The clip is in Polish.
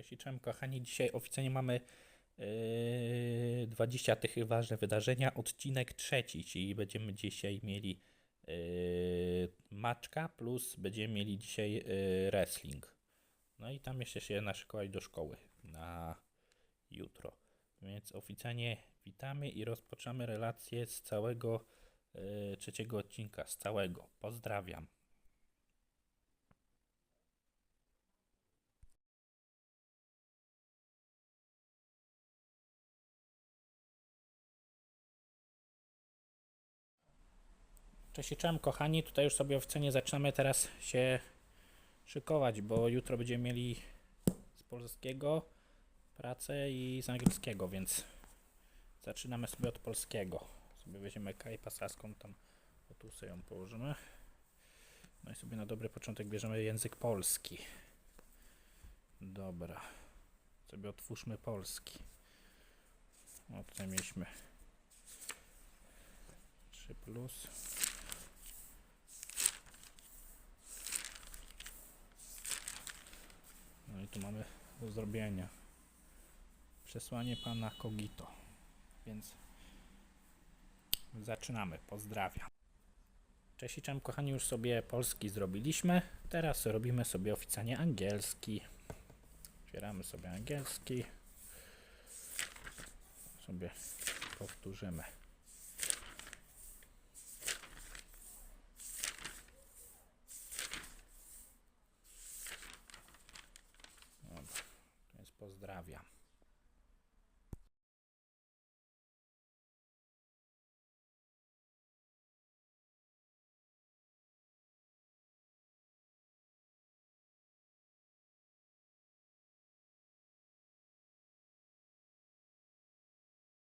Cześć i cześć kochani, dzisiaj oficjalnie mamy yy, 20 tych ważne wydarzenia, odcinek trzeci, czyli będziemy dzisiaj mieli yy, maczka plus będziemy mieli dzisiaj yy, wrestling. No i tam jeszcze się naszykować do szkoły na jutro. Więc oficjalnie witamy i rozpoczynamy relację z całego yy, trzeciego odcinka, z całego. Pozdrawiam. Cześć i cześć kochani, tutaj już sobie oficjalnie zaczynamy teraz się szykować, bo jutro będziemy mieli z polskiego pracę i z angielskiego, więc zaczynamy sobie od polskiego. Sobie weźmiemy kajpa tam o tu sobie ją położymy. No i sobie na dobry początek bierzemy język polski. Dobra. Sobie otwórzmy polski. O, tutaj mieliśmy 3 plus. No i tu mamy do zrobienia przesłanie pana Kogito. Więc zaczynamy. Pozdrawiam. Cześć i cześć kochani, już sobie polski zrobiliśmy. Teraz robimy sobie oficjalnie angielski. Otwieramy sobie angielski. Sobie powtórzymy. Dobra, więc pozdrawiam.